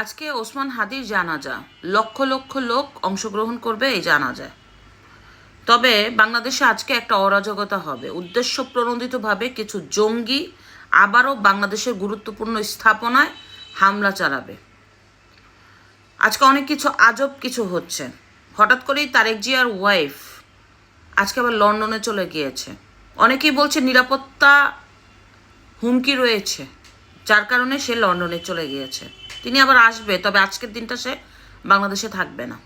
আজকে ওসমান হাদির জানাজা। লক্ষ লক্ষ লোক অংশগ্রহণ করবে এই জানাজায়। তবে বাংলাদেশে আজকে একটা অরাজকতা হবে। উদ্দেশ্য প্রণোদিতভাবে কিছু জঙ্গি আবারও বাংলাদেশের গুরুত্বপূর্ণ স্থাপনায় হামলা চালাবে। আজকে অনেক কিছু আজব কিছু হচ্ছে। হঠাৎ করেই তারেক জিয়ার ওয়াইফ আজকে আবার লন্ডনে চলে গিয়েছে। অনেকেই বলছে নিরাপত্তা হুমকি রয়েছে, যার কারণে সে লন্ডনে চলে গিয়েছে। তিনি আবার আসবে, তবে আজকের দিনটা সে বাংলাদেশে থাকবে না।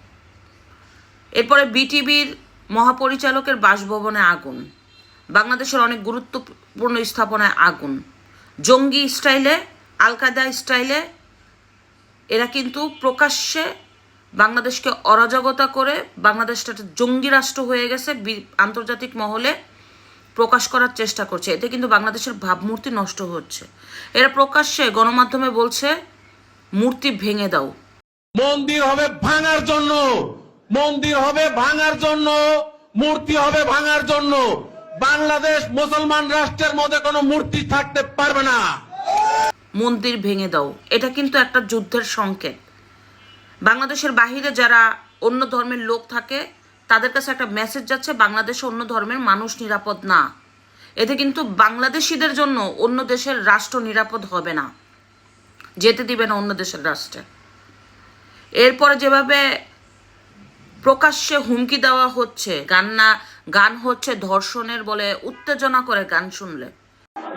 এরপরে বিটিভির মহাপরিচালকের বাসভবনে আগুন। বাংলাদেশের অনেক গুরুত্বপূর্ণ স্থাপনায় আগুন। জঙ্গি স্টাইলে আল কায়দা স্টাইলে এরা কিন্তু প্রকাশ্যে বাংলাদেশকে অরাজকতা করে বাংলাদেশটা একটা জঙ্গি রাষ্ট্র হয়ে গেছে আন্তর্জাতিক মহলে প্রকাশ করার চেষ্টা করছে। এতে কিন্তু বাংলাদেশের ভাবমূর্তি নষ্ট হচ্ছে। এরা প্রকাশ্যে গণমাধ্যমে বলছে মূর্তি ভেঙে দাও। মন্দির হবে ভাঙার জন্য। মন্দির হবে ভাঙার জন্য। মূর্তি হবে ভাঙার জন্য। বাংলাদেশ মুসলমান রাষ্ট্রের মধ্যে কোনো মূর্তি থাকতে পারবে না। মন্দির ভেঙে দাও। এটা কিন্তু একটা যুদ্ধের সংকেত। বাংলাদেশের বাহিরে যারা অন্য ধর্মের লোক থাকে তাদের কাছে একটা মেসেজ যাচ্ছে বাংলাদেশে অন্য ধর্মের মানুষ নিরাপদ না। এতে কিন্তু বাংলাদেশিদের জন্য অন্য দেশের রাষ্ট্র নিরাপদ হবে না। যেতে দিবে না অন্য দেশের রাষ্ট্রে। এরপরে যেভাবে প্রকাশ্যে হুমকি দেওয়া হচ্ছে গান না গান হচ্ছে ধর্ষণের বলে উত্তেজনা করে গান শুনলে।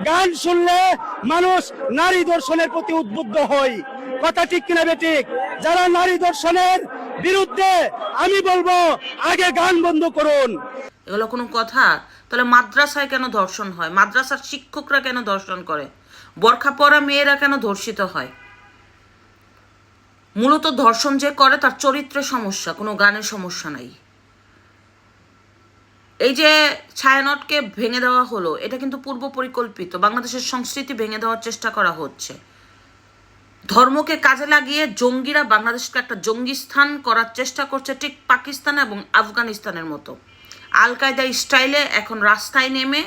গান শুনলে মানুষ নারী দর্শনের প্রতি উদ্বুদ্ধ হয় কথা ঠিক কিনা বেঠিক যারা নারী দর্শনের বিরুদ্ধে আমি বলব আগে গান বন্ধ করুন। এগুলো কোনো কথা? তাহলে মাদ্রাসায় কেন ধর্ষণ হয়? মাদ্রাসার শিক্ষকরা কেন ধর্ষণ করে? বরখা পরা মেয়েরা কেন ধর্ষিত হয়? মূলত ধর্ষণ যে করে তার চরিত্রের সমস্যা, কোনো গানের সমস্যা নাই। এই যে ছায়ানটকে ভেঙে দেওয়া হলো, এটা কিন্তু পূর্ব পরিকল্পিত। বাংলাদেশের সংস্কৃতি ভেঙে দেওয়ার চেষ্টা করা হচ্ছে। ধর্মকে কাজে লাগিয়ে জঙ্গিরা বাংলাদেশকে একটা জঙ্গি স্থান করার চেষ্টা করছে ঠিক পাকিস্তান এবং আফগানিস্তানের মতো। আল কায়দা স্টাইলে এখন রাস্তায় নেমে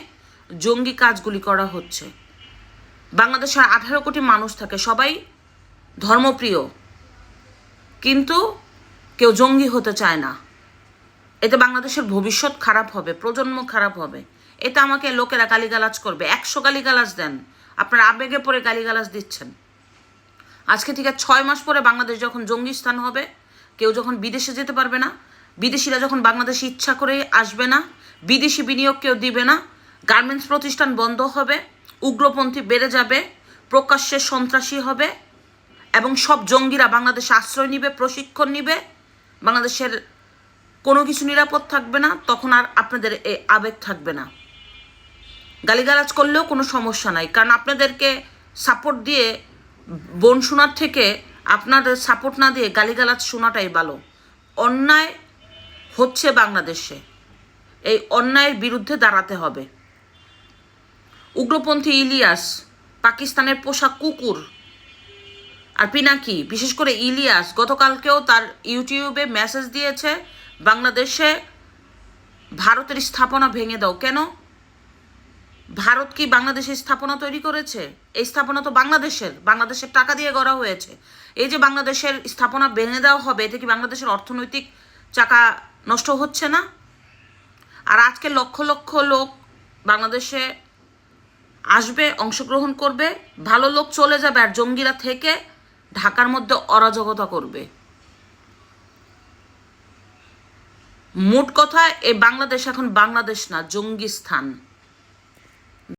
জঙ্গি কাজগুলি করা হচ্ছে। বাংলাদেশের আঠারো কোটি মানুষ থাকে, সবাই ধর্মপ্রিয়। কিন্তু কেউ জঙ্গি হতে চায় না। এতে বাংলাদেশের ভবিষ্যৎ খারাপ হবে, প্রজন্ম খারাপ হবে। এতে আমাকে লোকেরা গালিগালাজ করবে। একশো গালিগালাজ দেন। আপনার আবেগে পরে গালিগালাজ দিচ্ছেন। আজকে থেকে ছয় মাস পরে বাংলাদেশ যখন জঙ্গি স্থান হবে, কেউ যখন বিদেশে যেতে পারবে না, বিদেশিরা যখন বাংলাদেশে ইচ্ছা করে আসবে না, বিদেশি বিনিয়োগ কেউ দিবে না, গার্মেন্টস প্রতিষ্ঠান বন্ধ হবে উগ্রপন্থী বেড়ে যাবে, প্রকাশ্যে সন্ত্রাসী হবে এবং সব জঙ্গিরা বাংলাদেশে আশ্রয় নিবে, প্রশিক্ষণ নিবে। বাংলাদেশের কোনো কিছু নিরাপদ থাকবে না, তখন আর আপনাদের এ আবেগ থাকবে না। গালিগালাজ করলেও কোনো সমস্যা নাই, কারণ আপনাদেরকে সাপোর্ট দিয়ে, বোন শোনার থেকে আপনাদের সাপোর্ট না দিয়ে গালিগালাজ শোনাটাই ভালো। অন্যায় হচ্ছে বাংলাদেশে, এই অন্যায়ের বিরুদ্ধে দাঁড়াতে হবে। উগ্রপন্থী ইলিয়াস, পাকিস্তানের পোশাক কুকুর। আর পিনাকি, বিশেষ করে ইলিয়াস, গতকালকেও তার ইউটিউবে মেসেজ দিয়েছে, বাংলাদেশে ভারতের স্থাপনা ভেঙে দাও। কেন? ভারত কি বাংলাদেশের স্থাপনা তৈরি করেছে? এই স্থাপনা তো বাংলাদেশের। বাংলাদেশের টাকা দিয়ে গড়া হয়েছে। এই যে বাংলাদেশের স্থাপনা ভেঙে দেওয়া হবে এতে কি বাংলাদেশের অর্থনৈতিক চাকা নষ্ট হচ্ছে না? আর আজকে লক্ষ লক্ষ লোক বাংলাদেশে আসবে, অংশগ্রহণ করবে, ভালো লোক চলে যাবে আর জঙ্গিরা থেকে ঢাকার মধ্যে অরাজকতা করবে। মোট কথা এই বাংলাদেশ এখন বাংলাদেশ না জঙ্গি স্থান